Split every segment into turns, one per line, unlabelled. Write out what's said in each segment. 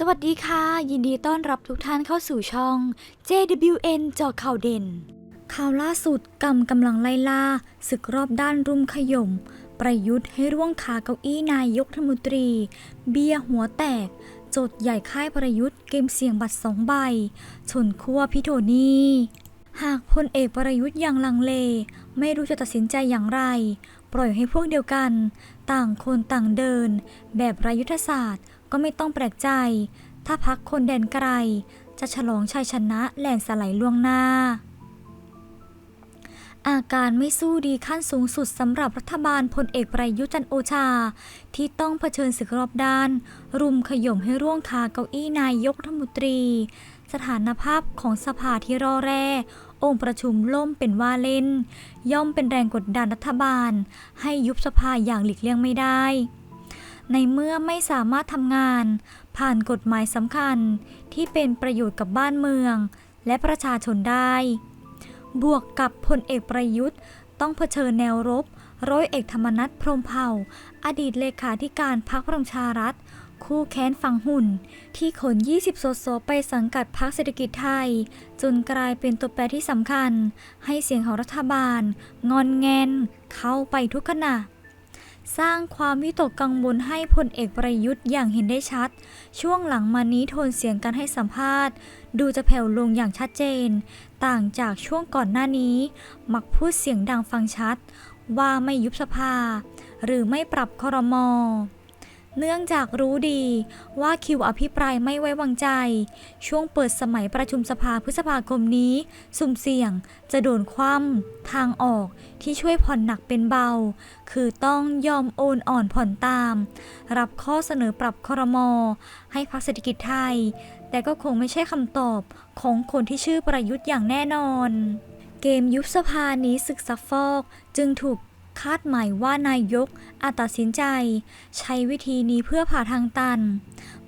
สวัสดีค่ะ ยินดีต้อนรับทุกท่านเข้าสู่ช่อง JWN จอข่าวเด่น ข่าวล่าสุดกำกำลังไล่ล่าศึกรอบด้านรุมขย่มประยุทธ์ให้ร่วงขาเก้าอี้นายกรัฐมนตรี เบียหัวแตก โจทย์ใหญ่ค่ายประยุทธ์เกมเสี่ยงบัตรสองใบ ชนขั้วพิโทนี่หากพลเอกประยุทธ์ยังลังเล ไม่รู้จะตัดสินใจอย่างไร ปล่อยให้พวกเดียวกัน ต่างคนต่างเดิน แบบไรยุทธศาสตร์ ก็ไม่ต้องแปลกใจ ถ้าพักคนแดนไกล จะฉลองชัยชนะแหลนสไลด์ล่วงหน้า อาการไม่สู้ดีขั้นสูงสุดสำหรับรัฐบาลพลเอกประยุจันโอชา ที่ต้องเผชิญศึกรอบด้าน รุมขย่มให้ร่วงคาเก้าอี้นายกรัฐมนตรี สถานภาพของสภาที่รอแร่องค์ประชุมล่มเป็นว่าเล่น ย่อมเป็นแรงกดดันรัฐบาล ให้ยุบสภาอย่างหลีกเลี่ยงไม่ได้ ในเมื่อไม่สามารถทำงาน ผ่านกฎหมายสำคัญที่เป็นประโยชน์กับบ้านเมือง และประชาชนได้ บวกกับพลเอกประยุทธ์ ต้องเผชิญแนวรบ ร้อยเอกธรรมนัฐพรมเผ่า อดีตเลขาธิการพรรคพลังประชารัฐ คู่แค้นฝังหุ่น ที่ขน 20 โซโซไปสังกัดพรรคเศรษฐกิจไทย จนกลายเป็นตัวแปรที่สำคัญ ให้เสียงของรัฐบาล งอนแงน เข้าไปทุกขณะ สร้างความวิตกกังวลให้พลเอกประยุทธ์อย่างเห็นได้ชัด ช่วงหลังมานี้โทนเสียงการให้สัมภาษณ์ ดูจะแผ่วลงอย่างชัดเจน ต่างจากช่วงก่อนหน้านี้ มักพูดเสียงดังฟังชัด ว่าไม่ยุบสภา หรือไม่ปรับครมอ เนื่องจากรู้ดีว่าคิวอภิปรายไม่ไว้วางใจ ช่วงเปิดสมัยประชุมสภาพฤษภาคมนี้ สุ่มเสี่ยงจะโดนคว่ำทางออกที่ช่วยผ่อนหนักเป็นเบา คือต้องยอมโอนอ่อนผ่อนตาม รับข้อเสนอปรับครมอให้พรรคเศรษฐกิจไทย แต่ก็คงไม่ใช่คำตอบของคนที่ชื่อประยุทธ์อย่างแน่นอนเกมยุบสภานี้ศึกซักฟอกจึงถูก คาดหมายว่านายกอาจตัดสินใจ ใช้วิธีนี้เพื่อผ่าทางตัน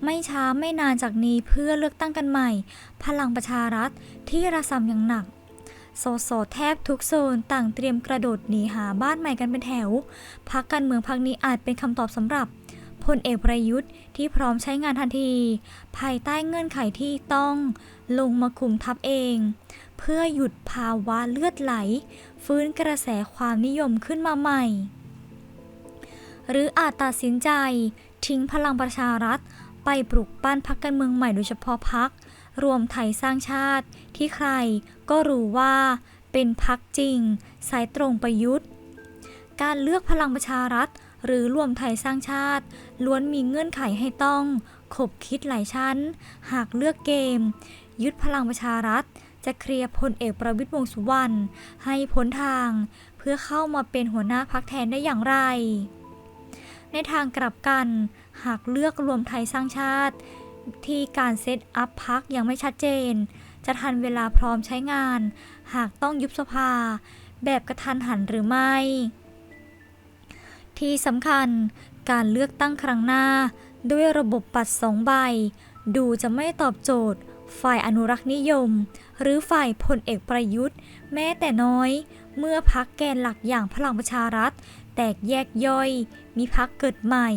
ไม่ช้าไม่นานจากนี้เพื่อเลือกตั้งกันใหม่ พลังประชารัฐที่ระสำอย่างหนักสสแทบทุกโซนต่างเตรียมกระโดดหนีหาบ้านใหม่กันเป็นแถว พักการเมืองพักนี้อาจเป็นคำตอบสำหรับ ลเอกประยุทธ์ที่พร้อมใช้งานทันที ภายใต้เงื่อนไขที่ต้องลงมาคุมทัพเอง เพื่อหยุดภาวะเลือดไหล ฟื้นกระแสความนิยมขึ้นมาใหม่ หรืออาจตัดสินใจทิ้งพลังประชารัฐ ไปปลุกปั้นพักการเมืองใหม่โดยเฉพาะพักรวมไทยสร้างชาติที่ใครก็รู้ว่าเป็นพักจริง สายตรงประยุทธ์ การเลือกพลังประชารัฐ หรือรวมไทยสร้างชาติ ล้วนมีเงื่อนไขให้ต้องขบคิดหลายชั้น หากเลือกเกม ยึดพลังประชารัฐ จะเคลียร์พลเอกประวิตรวงสุวรรณให้พ้นทาง เพื่อเข้ามาเป็นหัวหน้าพักแทนได้อย่างไร ในทางกลับกัน หากเลือกรวมไทยสร้างชาติ ที่การเซตอัพพักยังไม่ชัดเจน จะทันเวลาพร้อมใช้งาน หากต้องยุบสภา แบบกระทันหันหรือไม่ ที่สำคัญ การเลือกตั้งครั้งหน้า ด้วยระบบปัดสองใบ ดูจะไม่ตอบโจทย์ ฝ่ายอนุรักษ์นิยม หรือฝ่ายพลเอกประยุทธ์ แม้แต่น้อย เมื่อพักแกนหลักอย่างพลังประชารัฐ แตกแยกย่อย มีพักเกิดใหม่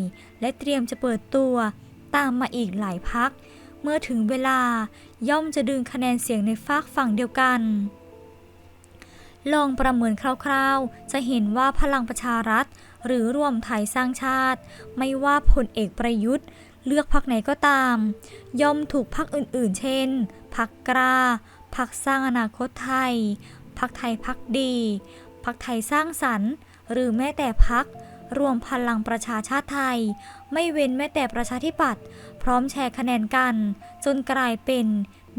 และเตรียมจะเปิดตัวตามมาอีกหลายพัก เมื่อถึงเวลาย่อมจะดึงคะแนนเสียงในฝากฝั่งเดียวกัน ลองประเมินคร่าวๆ จะเห็นว่าพลังประชารัฐ หรือรวมไทยสร้างชาติ ไม่ว่าพลเอกประยุทธ์ เลือกพักไหนก็ตาม ย่อมถูกพักอื่นๆ เช่นพักกล้าพักสร้างอนาคตไทยพักไทยพักดีพักไทยสร้างสรรค์ หรือแม้แต่พักรวมพลังประชาชาติไทย ไม่เว้นแม้แต่ประชาธิปัตย์พร้อมแชร์คะแนนกัน จนกลายเป็น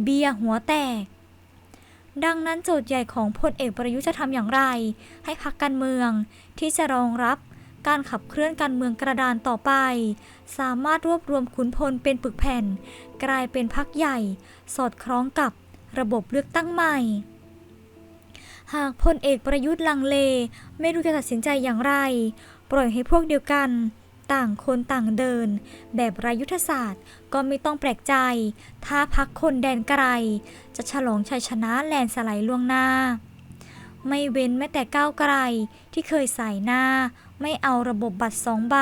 เบียหัวแตก ดังนั้นโจทย์ใหญ่ของพลเอกประยุทธ์จะทำอย่างไร ให้พักการเมืองที่จะรองรับ การขับเคลื่อนการเมืองกระดานต่อไป สามารถรวบรวมขุนพลเป็นปึกแผ่น กลายเป็นพักใหญ่ สอดคล้องกับระบบเลือกตั้งใหม่ หากพลเอกประยุทธ์ลังเล ไม่รู้จะตัดสินใจอย่างไร ปล่อยให้พวกเดียวกัน ต่างคนต่างเดิน แบบไรยุทธศาสตร์ก็ไม่ต้องแปลกใจ ถ้าพักคนแดนไกล จะฉลองชัยชนะแลนสไลด์ล่วงหน้า ไม่เว้นแม้แต่ก้าวไกลที่เคยใส่หน้า ไม่เอาระบบบัตรสองใบ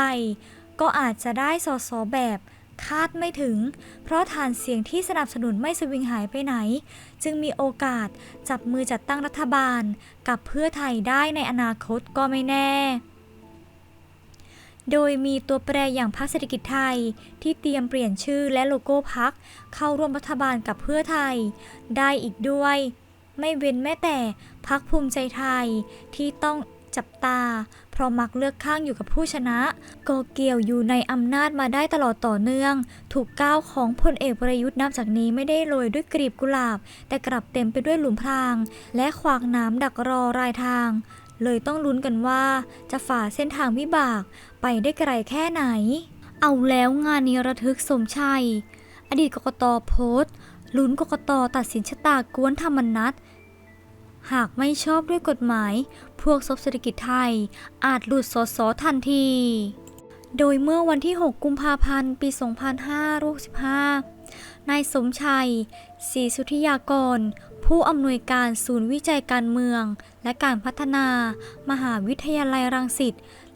ก็อาจจะได้สอสอแบบคาดไม่ถึง เพราะฐานเสียงที่สนับสนุนไม่สวิงหายไปไหน จึงมีโอกาสจับมือจัดตั้งรัฐบาล กับเพื่อไทยได้ในอนาคตก็ไม่แน่ โดยมีตัวแปรอย่างพรรคเศรษฐกิจไทย ที่เตรียมเปลี่ยนชื่อและโลโก้พักเข้าร่วมรัฐบาลกับเพื่อไทย ได้อีกด้วย ไม่เว้นแม้แต่พักภูมิใจไทยที่ต้องจับตา เพราะมักเลือกข้างอยู่กับผู้ชนะก็เกี่ยวอยู่ในอำนาจมาได้ตลอดต่อเนื่อง ถูกก้าวของพลเอกประยุทธ์นับจากนี้ไม่ได้โรยด้วยกลีบกุหลาบ แต่กลับเต็มไปด้วยหลุมพราง และขวากน้ำดักรอรายทาง เลยต้องลุ้นกันว่าจะฝ่าเส้นทางวิบาก ไปได้ไกลแค่ไหน เอาแล้วงานนี้ระทึกสมชัย อดีตกกตโพสต์ลุ้นกกตตัดสินชะตากวนธรรมนัต หากไม่ชอบด้วยกฎหมาย พวกซบเศรษฐกิจไทย อาจหลุดสอสอทันที โดยเมื่อวันที่ 6 กุมภาพันธ์ ปี 2565 นายสมชัยศรีสุธิยากร ผู้อำนวยการศูนย์วิจัยการเมือง และการพัฒนา มหาวิทยาลัยรังสิต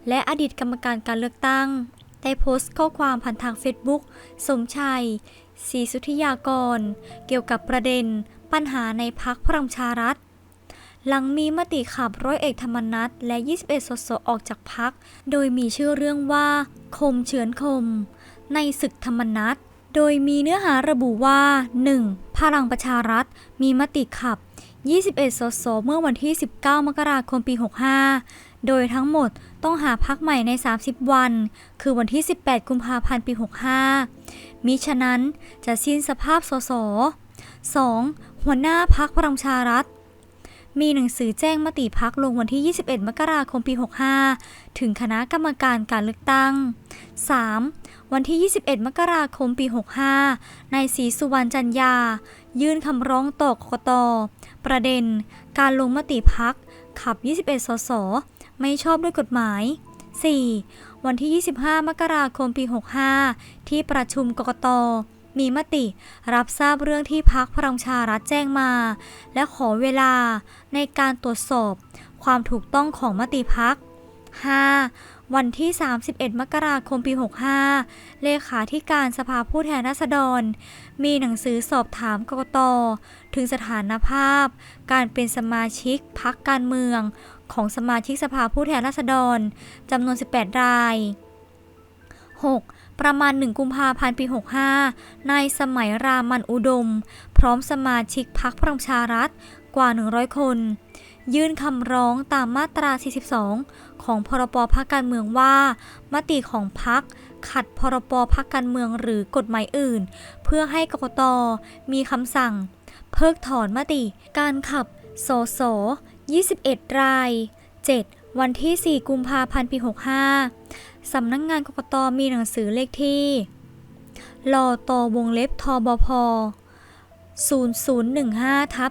และอดีตกรรมการการเลือกตั้ง ได้โพสต์ข้อความผ่านทางเฟซบุ๊ก สมชัยศรีสุธิยากร เกี่ยวกับประเด็น ปัญหาในพักพลังชารัฐ หลังมีมติขับร้อยเอกธรรมนัฐและ 21 สสออกจากพัก โดยมีชื่อเรื่องว่า คมเฉือนคม ในศึกธรรมนัฐโดยมีเนื้อหาระบุว่า 1. พลังประชารัฐ มีมติขับ 21 สส เมื่อวันที่ 19 มกราคมปี 65 โดยทั้งหมดต้องหาพักใหม่ใน 30 วัน คือวันที่ 18 กุมภาพันธ์ ปี 65 มิฉะนั้นจะสิ้นสภาพสส 2. หัวหน้าพักพลังประชารัฐ มีหนังสือแจ้งมติพักลงวันที่ 21 มกราคมปี 65 ถึงคณะกรรมการการเลือกตั้ง 3. วันที่ 21 มกราคมปี 65 นายศรีสุวรรณจันยา ยื่นคำร้องต่อกกต ประเด็น การลงมติพักขับ 21 สส ไม่ชอบด้วยกฎหมาย 4. วันที่ 25 มกราคมปี 65 ที่ประชุมกกต มีมติ รับทราบเรื่องที่พักพลังชารัฐแจ้งมา และขอเวลาในการตรวจสอบ ความถูกต้องของมติพัก 5. วันที่ 31 มกราคมปี 65 เลขาธิการสภาผู้แทนราษฎร มีหนังสือสอบถามกกต ถึงสถานภาพ การเป็นสมาชิกพักการเมือง ของสมาชิกสภาผู้แทนราษฎรจำนวน 18 ราย 6. ประมาณ 1 กุมภาพันธ์ปี 65 นายสมัยรามันอุดม พร้อมสมาชิกพักพลังประชารัฐกว่า 100 คน ยื่นคำร้องตามมาตรา 42 ของพรบพักการเมืองว่า มติของพักขัดพรบพักการเมืองหรือกฎหมายอื่น เพื่อให้กกตมีคำสั่ง เพิกถอนมติ การขับสส21 ราย 7. วันที่ 4 กุมภาพันธ์ปี 65 สำนักงงานกกตมีหนังสือเลขที่ลอตอวงเล็บทบพ 0015ทับ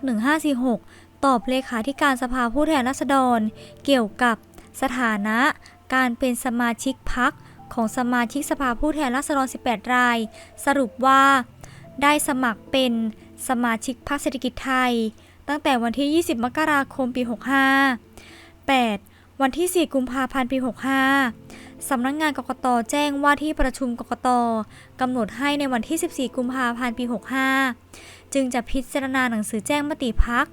1546 ตอบเลขาธิการสภาผู้แทนราษฎร เกี่ยวกับสถานะการเป็นสมาชิกพักของสมาชิกสภาผู้แทนราษฎร 18 ราย สรุปว่า ได้สมัครเป็นสมาชิกพรรคเศรษฐกิจไทย ตั้งแต่วันที่ 20 มกราคม ปี 65 8. วันที่ 4 กุมภาพันธ์ ปี 65 สำนักงงานกกตแจ้งว่าที่ประชุมกกตกำหนดให้ในวันที่ 14 กุมภาพันธ์ปี 65 จึงจะพิจารณาหนังสือแจ้งมติพัก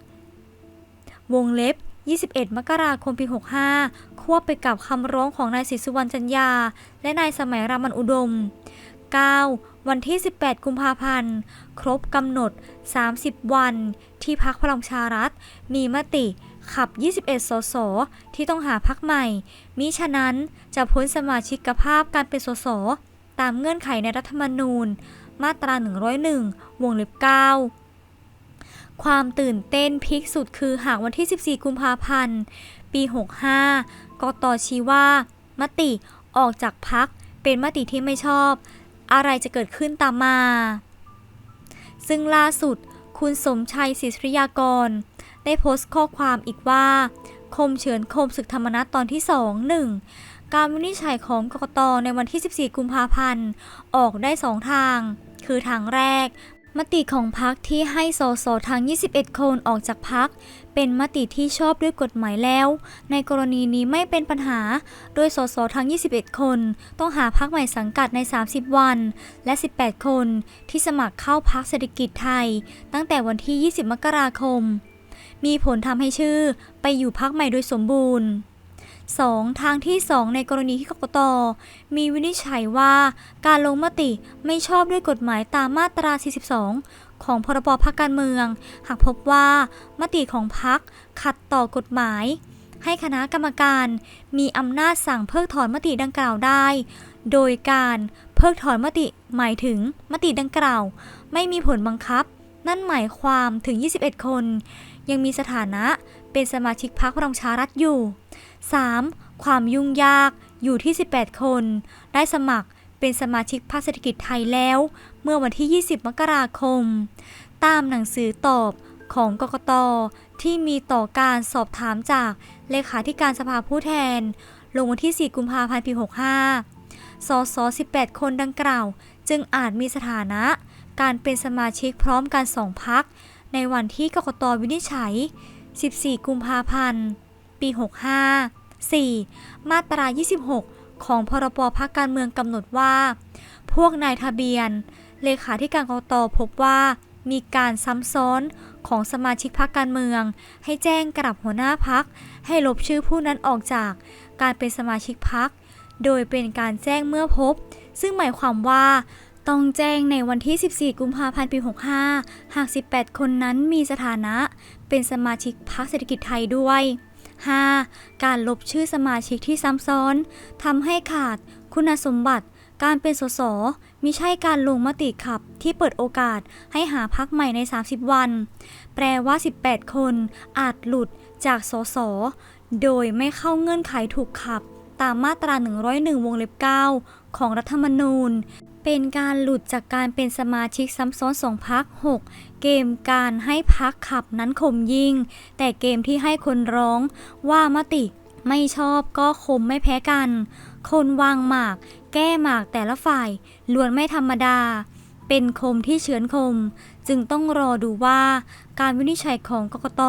วงเล็บ 21 มกราคม ปี 65 ควบไปกับคำร้องของนายศรีสุวรรณจันยา และนายสมัยรามันอุดม 9. วันที่ 18 กุมภาพันธ์ ครบกำหนด 30 วัน ที่พักพลังชารัฐ มีมติ ขับ 21 สส ที่ต้องหาพักใหม่ มิฉะนั้นจะพ้นสมาชิกภาพการเป็นสส ตามเงื่อนไขในรัฐธรรมนูญ มาตรา 101 วงเล็บ 9 ความตื่นเต้นพีคสุดคือหากวันที่ 14 กุมภาพันธ์ ปี 65 กตชี้ว่า มติออกจากพักเป็นมติที่ไม่ชอบ อะไรจะเกิดขึ้นตามมา ซึ่งล่าสุด คุณสมชัยศรีสุริยากร ได้โพสต์ข้อความอีกว่า คมเฉือนคมศึกธรรมนัตตอนที่ 2 1 การวินิจฉัยของกกตในวันที่ 14 กุมภาพันธ์ ออกได้ 2 ทาง คือทางแรก มติของพรรคที่ให้สสทั้ง 21 คนออกจากพรรคเป็นมติที่ชอบด้วยกฎหมายแล้ว ในกรณีนี้ไม่เป็นปัญหา โดยสสทั้ง 21 คน ต้องหาพรรคใหม่สังกัดใน 30 วัน และ 18 คน ที่สมัครเข้าพรรคเศรษฐกิจไทย ตั้งแต่วันที่ 20 มกราคม มีผลทำให้ชื่อไปอยู่พรรคใหม่โดยสมบูรณ์ 2. ทางที่ 2 ในกรณีที่กกตมีวินิจฉัยว่าการลงมติไม่ชอบด้วยกฎหมายตามมาตรา 42 ของพรบพักการเมือง หากพบว่ามติของพักขัดต่อกฎหมาย ให้คณะกรรมการมีอำนาจสั่งเพิกถอนมติดังกล่าวได้ โดยการเพิกถอนมติหมายถึงมติดังกล่าว ไม่มีผลบังคับ นั่นหมายความถึง 21 คน ยังมีสถานะเป็นสมาชิกพรรคพลังชารัฐอยู่ 3. ความยุ่งยากอยู่ที่ 18 คน ได้สมัครเป็นสมาชิกพรรคเศรษฐกิจไทยแล้ว เมื่อวันที่ 20 มกราคม ตามหนังสือตอบของกกตที่มีต่อการสอบถามจากเลขาธิการสภาผู้แทน ลงวันที่ 4 กุมภาพันธ์ปี 65 สส 18 คนดังกล่าว จึงอาจมีสถานะ การเป็นสมาชิกพร้อมกันสองพัก ในวันที่กกตวินิจฉัย 14 กุมภาพันธ์ ปี 65 4. มาตรา 26 ของพรบพักการเมืองกำหนดว่า พวกนายทะเบียน เลขาธิการกกตพบว่า มีการซ้ำซ้อนของสมาชิกพักการเมือง ให้แจ้งกลับหัวหน้าพัก ให้ลบชื่อผู้นั้นออกจากการเป็นสมาชิกพัก โดยเป็นการแจ้งเมื่อพบ ซึ่งหมายความว่า ต้องแจ้งในวันที่ 14 กุมภาพันธ์ ปี 65 หาก 18 คนนั้นมีสถานะ เป็นสมาชิกพรรคเศรษฐกิจไทยด้วย 5. การลบชื่อสมาชิกที่ซ้ำซ้อนทำให้ขาดคุณสมบัติ การเป็นสสมิใช่การลงมติขับที่เปิดโอกาสให้หาพักใหม่ใน 30 วัน แปลว่า 18 คนอาจหลุดจากสสโดยไม่เข้าเงื่อนไขถูกขับ ตามมาตรา 101 วงเล็บ 9 ของรัฐธรรมนูญ เป็นการหลุดจากการเป็นสมาชิกซ้ำซ้อนสองพัก 6 เกมการให้พักขับนั้นคมยิ่ง แต่เกมที่ให้คนร้องว่ามติไม่ชอบก็คมไม่แพ้กัน คนวางหมาก แก้หมากแต่ละฝ่ายล้วนไม่ธรรมดา เป็นคมที่เฉือนคม จึงต้องรอดูว่าการวินิจฉัยของกกต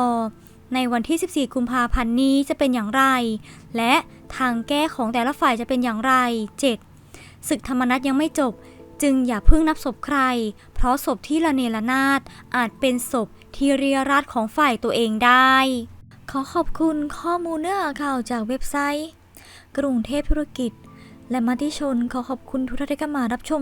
ในวันที่ 14 กุมภาพันธ์นี้จะเป็นอย่างไร และ ทางแก้ของแต่ละฝ่ายจะเป็นอย่างไร 7. ศึกธรรมนัตยังไม่จบ จึงอย่าเพิ่งนับศพใคร เพราะศพที่ละเนระนาดอาจเป็นศพที่เรียราดของฝ่ายตัวเองได้ ขอขอบคุณข้อมูลเนื้อข่าวจากเว็บไซต์ กรุงเทพธุรกิจ และมติชนขอขอบคุณทุกท่านที่เข้ามารับชม